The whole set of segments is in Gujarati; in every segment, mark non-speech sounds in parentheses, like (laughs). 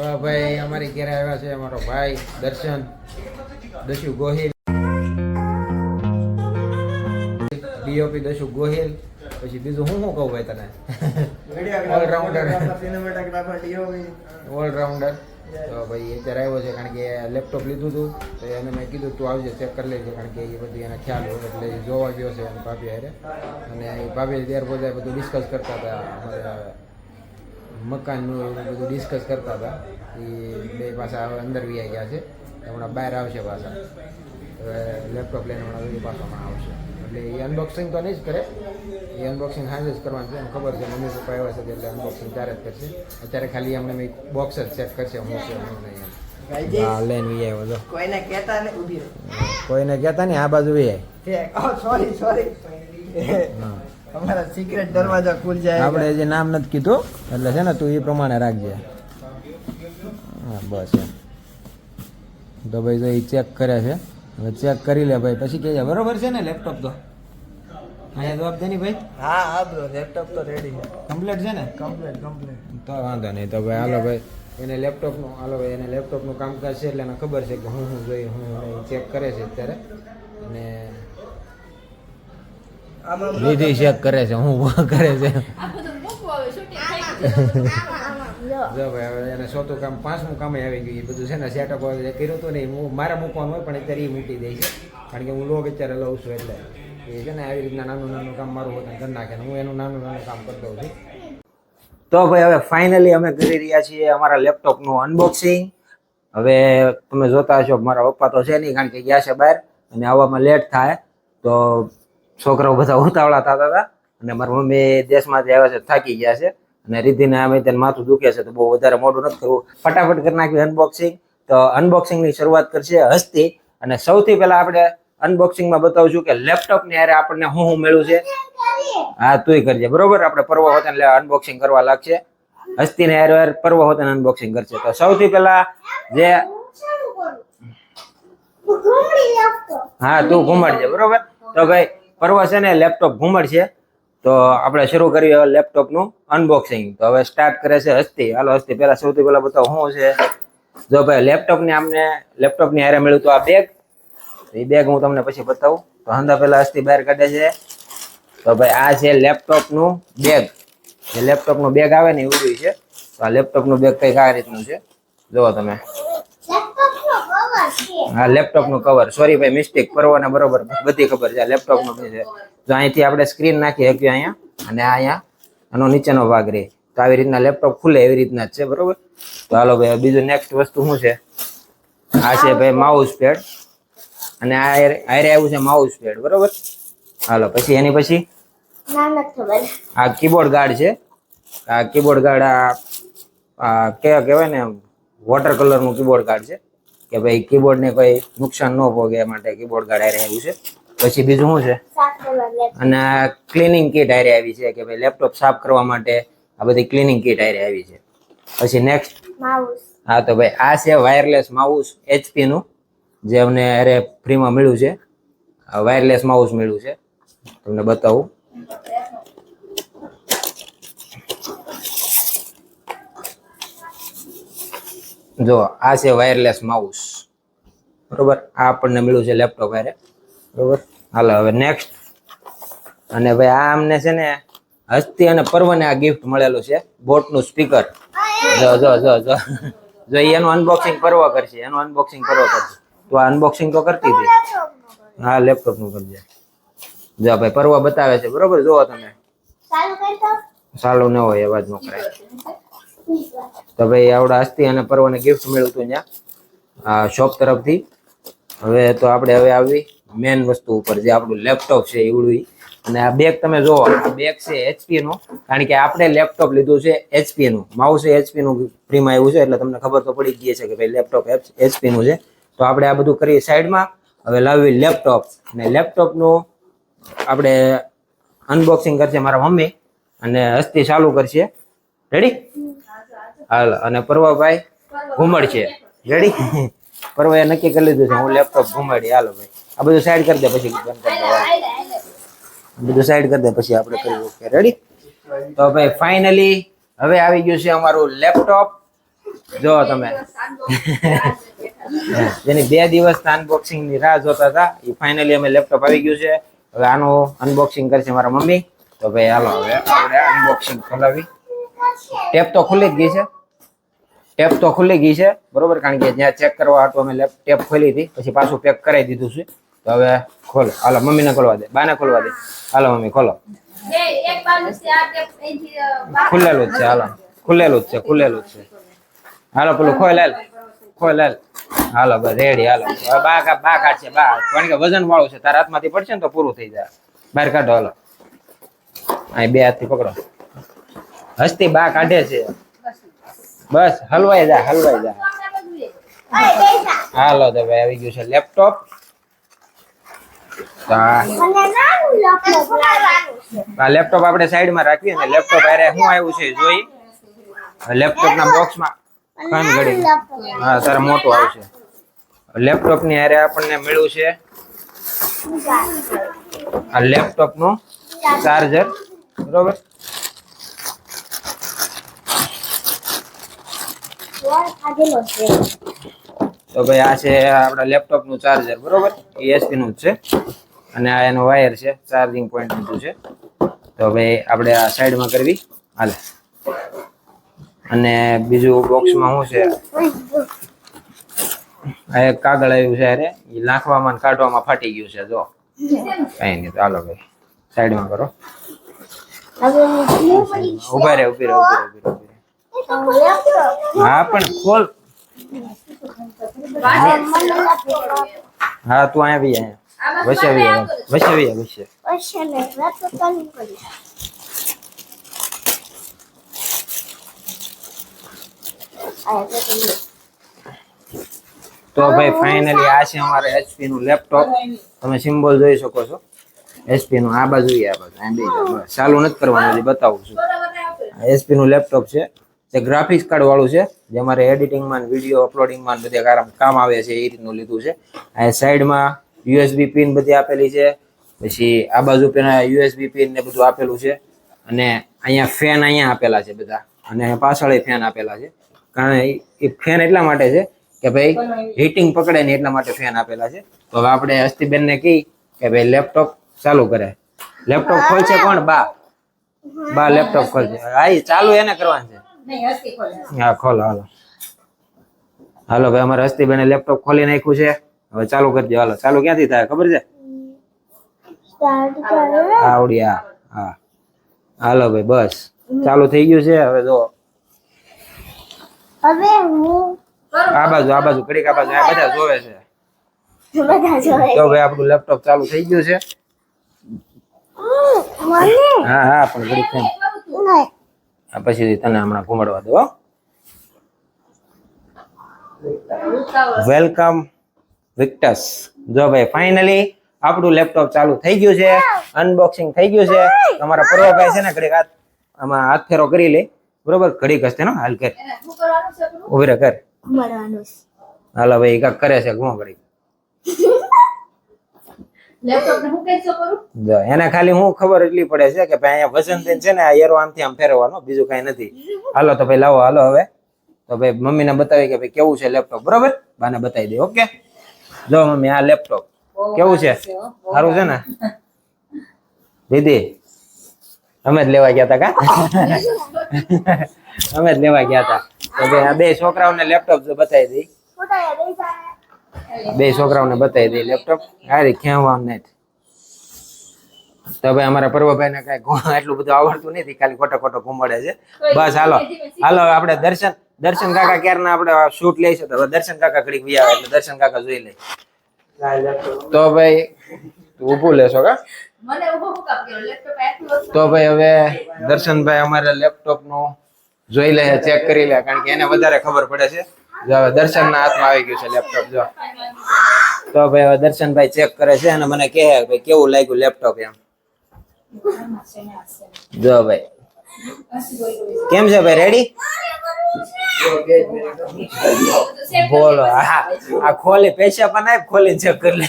તો ભાઈ અમારી ઘેરે આવ્યા છે અમારો ભાઈ દર્શન દશુ ગોહિલ. ડીઓપી દશુ ગોહિલ પછી બીજું હું શું કહું ભાઈ તને? All-rounder. ઓલરાઉન્ડર તો ભાઈ અત્યારે આવ્યો છે કારણ કે લેપટોપ લીધું હતું તો એને મેં કીધું તું આવજે ચેક કરી લેજે કારણ કે એ બધી એને ખ્યાલ હોય એટલે જોવા ગયો છે અને ભાભી હારે. અને ભાભી ત્યાર બધા બધું ડિસ્કસ કરતા હતા અમારે મકાનનું એવું બધું ડિસ્કસ કરતા હતા. એ બે પાછા હવે અંદર વી ગયા છે. હમણાં બહાર આવશે પાછા. હવે લેપટોપ લઈને હમણાં એ પાછા પણ આવશે. એટલે એ અનબોક્સિંગ તો નહીં જ કરે. એ અનબોક્સિંગ સાંજે જ કરવાનું છે. એમ ખબર છે મમ્મી પપ્પા આવ્યા છે એટલે અનબોક્સિંગ ત્યારે જ કરશે. અત્યારે ખાલી એમને મેં બોક્સ જ સેટ કરશે હું છે હું નહીં. હા લઈને વી આવ્યો જો. કોઈને કહેતા ને ઊભી કોઈને કહેતા નહીં આ બાજુ વી સોરી ઠીક. અમારા સિક્રેટ દરવાજા ખુલ જાય. આપણે જે નામ નથી કીધું એટલે છે ને તું એ પ્રમાણે રાખજે. હા બસ તો ભાઈ તો એ ચેક કરે છે. હવે ચેક કરી લે ભાઈ પછી કહેજે બરોબર છે ને લેપટોપ તો? અહીંયા જવાબ દે ભાઈ? હા હા બ્રો લેપટોપ તો રેડી છે. કમ્પ્લીટ છે ને? કમ્પ્લીટ કમ્પ્લીટ તો વાંધો નહીં તો ભાઈ હાલો ભાઈ એને લેપટોપનું હાલો ભાઈ એને લેપટોપનું કામકાજ છે એટલે એને ખબર છે કે હું શું જોઈએ હું ચેક કરે છે અત્યારે. અને લીધી ચેક કરે છે હું કરે છે. જો ભાઈ હવે એને સોતું કામ પાંચમું કામે આવી ગયું એ બધું છે ને સેટઅપ હવે કર્યું હતું નહીં હું મારે મૂકવાનું હોય પણ અત્યારે એ મૂકી દે છે. કારણ કે હું લોગ અત્યારે લઉં છું એટલે. એ છે ને આવી રીતના નાનું નાનું કામ મારું હોતું કરી નાખે હું એનું નાનું નાનું કામ કરી દઉં છું. તો ભાઈ હવે ફાઇનલી અમે કરી રહ્યા છીએ અમારા લેપટોપનું અનબોક્સિંગ હવે તમે જોતા હશો મારા પપ્પા તો છે નહીં કારણ કે ગયા છે બહાર અને આવવામાં લેટ થાય. તો છોકરાઓ બધા ઉતાવળા થતા હતા અને મારા મમ્મી દેશમાંથી આવ્યા છે થાકી ગયા છે. અને રીતિને અમે તેને માથું દુખે છે તો બહુ વધારે મોડું નથી કરવું. ફટાફટ કરી નાખ્યું અનબોક્સિંગ તો અનબોક્સિંગની શરૂઆત કરશે હસ્તી. અને સૌથી પહેલા આપણે અનબોક્સિંગમાં બતાવશું કે લેપટોપની યારે આપણને શું શું મળ્યું છે. હા તુંય કરજે. બરોબર? આપણે પર્વ હોતે એટલે અનબોક્સિંગ કરવા લાગશે. હસ્તીને યારે પર્વ હોતે અનબોક્સિંગ કરશે. તો સૌથી પહેલા જે હા તું ઘુમાડજે. બરોબર? તો ભાઈ પર્વ છે ને લેપટોપ ઘુમાડશે તો આપણે શરૂ કરીએ લેપટોપનું અનબોક્સિંગ તો હવે સ્ટાર્ટ કરે છે હસ્તી. હાલો હસ્તી, પહેલાં સૌથી પહેલાં બતાવો શું છે. જો ભાઈ લેપટોપની અમને લેપટોપની હારે મળ્યું તો આ બેગ એ બેગ હું તમને પછી બતાવું. તો હંદા પહેલાં હસ્તી બહાર કાઢે છે. તો ભાઈ, આ છે લેપટોપનું બેગ જે લેપટોપનું બેગ આવે ને એવું છે. તો આ લેપટોપનું બેગ કંઈક આ રીતનું છે. જુઓ તમે. હા લેપટોપનું કવર સોરી ભાઈ મિસ્ટેક પરવાના બરોબર બધી ખબર છે. આ લેપટોપનું બી છે. તો અહીંથી આપણે સ્ક્રીન નાખી શકીએ અહીંયા અને અહીંયા આનો નીચેનો ભાગ રહે. તો આવી રીતના લેપટોપ ખુલે એવી રીતના જ છે બરોબર? તો હાલો ભાઈ બીજું નેક્સ્ટ વસ્તુ શું છે? આ છે ભાઈ માઉસ પેડ અને આ આયરે આવ્યું છે માઉસ પેડ બરોબર? હાલો પછી એની પછી? આ કીબોર્ડ ગાર્ડ છે. આ કીબોર્ડ ગાર્ડ આ કહેવાય ને વોટર કલરનું કીબોર્ડ ગાર્ડ છે. કે ભાઈ કીબોર્ડને કોઈ નુકસાન ન પહોંચે માટે કીબોર્ડ ગાર્ડ રહ્યું છે. પછી બીજું શું છે? અને આ ક્લિનિંગ કીટ હારે આવી છે કે ભાઈ લેપટોપ સાફ કરવા માટે આ બધી ક્લિનિંગ કીટ હારે આવી છે. પછી નેક્સ્ટ હા તો ભાઈ આ છે વાયરલેસ માઉસ એચપી નું જે અમને અરે ફ્રીમાં મળ્યું છે. આ વાયરલેસ માઉસ મળ્યું છે. તમને બતાવું. જો આ છે વાયરલેસ માઉસ બરોબર? આ આપણને મળ્યું છે લેપટોપ હારે. બરોબર? હાલો હવે નેક્સ્ટ અને ભાઈ આ અમને છે ને હસ્તી અને પર્વને આ ગિફ્ટ મળેલું છે. બોટનું સ્પીકર જો જો જો જો. જો એનું અનબોક્સિંગ પર્વ કરશે. એનું અનબોક્સિંગ પર્વ કરશે. તો આ અનબોક્સિંગ તો કરતી હતી. હા લેપટોપનું કરજે. જો ભાઈ પર્વ બતાવે છે. બરોબર? જુઓ તમે. સારું ન હોય અવાજ ન કરાય. તો ભાઈ આવડા હસ્તી અને પર્વને ગિફ્ટ મળ્યું હતું આ શોપ તરફથી. હવે તો આપણે હવે આવી મેન વસ્તુ ઉપર, જે આપણું લેપટોપ છે એવડું. અને આ બેગ તમે જુઓ બેગ છે નું. કારણ કે આપણે લેપટોપ લીધું છે એચપીનું માઉસ એચપીનું ફ્રીમાં આવ્યું છે, એટલે તમને ખબર તો પડી ગઈ છે કે ભાઈ લેપટોપ એચપી નું છે. તો આપણે આ બધું કરીએ સાઈડમાં હવે લાવી લેપટોપ અને લેપટોપનું આપણે અનબોક્સિંગ કરશે મારા મમ્મી. અને હસ્તી ચાલુ કરશે. રેડી હાલ અને પરવાભાઈ ઘુમડશે. રેડી? પરવાએ નક્કી કરી લીધું છે હું લેપટોપ ઘુમાડી હાલો ભાઈ. આ બધું સાઈડ કરી દે પછી બંધ કરી દેવાનું. બધું સાઈડ કરી દે પછી આપણે કરીએ ઓકે રેડી તો ભાઈ ફાઇનલી હવે આવી ગયું છે અમારું લેપટોપ. જો તમે. (laughs) જેની બે દિવસ અનબોક્સિંગની રાહ જોતા હતા એ ફાઇનલી અમે લેપટોપ આવી ગયું છે. હવે આનું અનબોક્સિંગ કરશે મારા મમ્મી. તો ભાઈ હાલો હવે આપણે અનબોક્સિંગ ખોલાવી. ટેપ તો ખુલી જ ગઈ છે. ટેપ તો ખુલ્લી ગઈ છે બરોબર? કારણ કે જ્યાં ચેક કરવા હતું અમે ટેપ ખોલી હતી પછી પાછું પેક કરાવી દીધું છે. તો હવે ખોલો. હાલો મમ્મીને ખોલવા દે. બાને ખોલવા દે. હાલો મમ્મી ખોલો. બે ખુલ્લેલું જ છે હાલો. ખુલ્લેલું જ છે ખુલ્લેલું જ છે. હાલો પેલું ખોય લાલ. ખોય લાલ. હાલો બસ રેડી હાલો. બા બા કાઢશે બા. કારણ કે વજન વાળું છે તારા હાથમાંથી પડશે ને તો પૂરું થઈ જાય. બહાર કાઢો હાલો. અહીં બે હાથથી પકડો. હસ્તી બા કાઢે છે. બસ હલવાઈ જા હલવાઈ જા. હાલો તો ભાઈ આવી ગયું છે લેપટોપ. આ લેપટોપ આપણે સાઈડમાં રાખીએ ને લેપટોપ અરે શું આવ્યું છે જોઈ? લેપટોપ ના બોક્સમાં ખાન ઘડી હા સર મોટું આવશે. લેપટોપની અરે આપણને મળ્યું છે આ લેપટોપનું ચાર્જર. બરોબર? તો ભાઈ આ છે આપણા લેપટોપનું ચાર્જર બરોબર? એ એસપી નું જ છે. અને આ એનો વાયર છે ચાર્જિંગ પોઈન્ટનું છે. તો ભાઈ આપણે આ સાઈડમાં કરવી. હાલે. અને બીજું બોક્સમાં શું છે? આ એક કાગળ આવ્યું છે અરે એ નાખવામાં ને કાઢવામાં ફાટી ગયું છે જો. કઈ નહીં ચાલો ભાઈ. સાઈડમાં કરો. ઊભા રે ઊભી રે ઊભી રે, ઊભી રે હા, પણ ખોલ. હા, તું અહીંયા બી અહીંયા. વસે વચ્ચે આવી જા વચ્ચે. તો ભાઈ ફાઇનલી આ છે અમારે એચપી નું લેપટોપ તમે સિમ્બોલ જોઈ શકો છો. એચપી નું આ બાજુ આ બાજુ. બે ચાલુ નથી કરવાનું બતાવું છું. એચપી નું લેપટોપ છે. તે ગ્રાફિક્સ કાર્ડ વાળું છે, જે અમારે એડિટિંગમાં વીડિયો અપલોડિંગમાં બધે કામ આવે છે, એ રીતનું લીધું છે. આ સાઈડમાં યુએસબી પિન બધી આપેલી છે, પછી આ બાજુ પેલા યુએસબી પિન ને બધું આપેલું છે, અને અહીંયા ફેન અહીંયા આપેલા છે બધા, અને પાછળ ફેન આપેલા છે. કારણ એ ફેન એટલા માટે છે કે ભાઈ હીટિંગ પકડે ને એટલા માટે ફેન આપેલા છે. તો હવે આપણે હસ્તીબેન ને કહી કે ભાઈ લેપટોપ ચાલુ કરે. લેપટોપ ખોલશે કોણ? બા. બા લેપટોપ ખોલશે. હા ચાલુ એને કરવાનું છે. હા ખોલો હાલો. હાલો ભાઈ અમારે હસ્તીબેને લેપટોપ ખોલી નાખ્યું છે. હવે ચાલુ કરી દો હાલો. ચાલુ ક્યાંથી થાય ખબર છે? આવડી હા હા. હાલો ભાઈ બસ. ચાલુ થઈ ગયું છે હવે જો. હવે હું આ બાજુ આ બાજુ ઘડીક આ બાજુ આ બધા જોવે છે. તો ભાઈ આપણું લેપટોપ ચાલુ થઈ ગયું છે. હા હા પણ ઘડીક પછી તને હમણાં ઘુમાડવા દો વેલકમ વિક્ટસ જો ભાઈ ફાઇનલી આપણું લેપટોપ ચાલુ થઈ ગયું છે. અનબોક્સિંગ થઈ ગયું છે. તમારા પૂર્વભાઈ છે ને ઘડીક હાથ આમાં હાથ ફેરો કરી લે. બરોબર? ઘડીક હશે નો હાલ કર? ઊભી રહે કર. હાલો ભાઈ કાક કરે છે ઘણો ઘડીક લેપટોપ ને હું કઈ શું કરું જો એને ખાલી હું ખબર એટલી પડે છે કે ભાઈ અહીંયા વજન થઈને છે ને આ એરો આમથી આમ ફેરવવાનો બીજું કઈ નથી. હાલો તો ભાઈ લાવો હાલો હવે. તો ભાઈ મમ્મીને બતાવી કે ભાઈ કેવું છે લેપટોપ બરોબર? બાને બતાવી દે ઓકે? જો મમ્મી આ લેપટોપ કેવું છે? સારું છે ને? દીદી અમે જ લેવા ગયા હતા કા? (laughs) અમે જ લેવા ગયા હતા તો ભાઈ આ બે છોકરાઓને લેપટોપ બતાવી દઈ. બે છોકરાઓને બતાવી દઈ લેપટોપ. હારી ખેંચવાનું નથી તો ભાઈ અમારા પર્વભાઈ ને કઈ એટલું બધું આવડતું નથી ખાલી ખોટો ખોટો ઘૂમડે છે. બસ હાલો. હાલો આપણે દર્શન દર્શન કાકા ક્યારના આપણે શૂટ લઈશું તો દર્શન કાકા ઘડીક વી આવે એટલે દર્શન કાકા જોઈ લે. તો ભાઈ તું ઊભું લેશો કા? તો ભાઈ હવે દર્શનભાઈ અમારે લેપટોપનું જોઈ લે ચેક કરી લે કારણ કે એને વધારે ખબર પડે છે. જો હવે દર્શનના હાથમાં આવી ગયું છે લેપટોપ, જો. તો ભાઈ હવે દર્શનભાઈ ચેક કરે છે અને મને કહે ભાઈ, કેવું લાગ્યું લેપટોપ એમ? જો ભાઈ. કેમ છે ભાઈ રેડી બોલો, હા, આ ખોલી, પૈસા પણ આપ ખોલી ચેક કરી લે.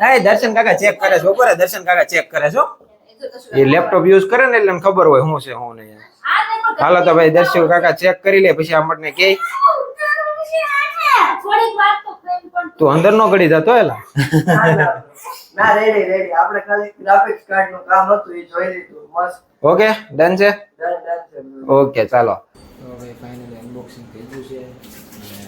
હા દર્શન કાકા ચેક કરે છે, બપોરે દર્શન કાકા ચેક કરે છો એ લેપટોપ યુઝ કરે ને એટલે ખબર હોય શું છે શું નહીં. હાલો તો ભાઈ દર્શક કાકા ચેક કરી લે પછી આપણને કે. તો ફ્રેન્ડ પણ તું અંદર નો ગડી જતો એલા. ના રેડી રેડી આપણે ખાલી ગ્રાફિક્સ કાર્ડનું કામ હતું એ જોઈ લીધું. મસ્ત. ઓકે ડન છે? ડન ડન છે ઓકે ચાલો. તો ભાઈ ફાઇનલી અનબોક્સિંગ થઈ ગયું છે. અને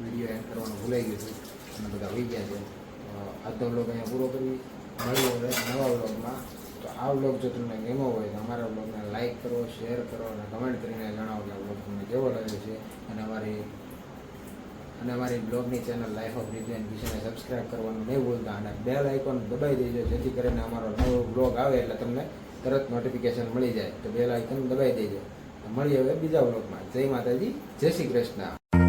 વીડિયો એન્ડ કરવાનું ભૂલાઈ ગયું હતું અને બધા હોઈ ગયા છે. તો આજનો અહીંયા પૂરો કરી. મળ્યો હવે નવા વ્લોગમાં તો આ વ્લોગ જો તમને ગમ્યો હોય તો અમારા વ્લોગને લાઈક કરો શેર કરો અને કમેન્ટ કરીને જણાવો કે આ વ્લોગ તમને કેવો લાગે છે. અને અમારી અને અમારી બ્લોગની ચેનલ લાઈફ ઓફ રિવ્યુ વિશેને સબસ્ક્રાઇબ કરવાનું નહીં ભૂલતા અને બેલ આઇકોન દબાઈ દેજો, જેથી કરીને અમારો નવો બ્લોગ આવે એટલે તમને તરત નોટિફિકેશન મળી જાય. તો બેલ આઇકોન દબાઈ દેજો. મળીએ હવે બીજા બ્લોગમાં જય માતાજી, જય શ્રી કૃષ્ણ.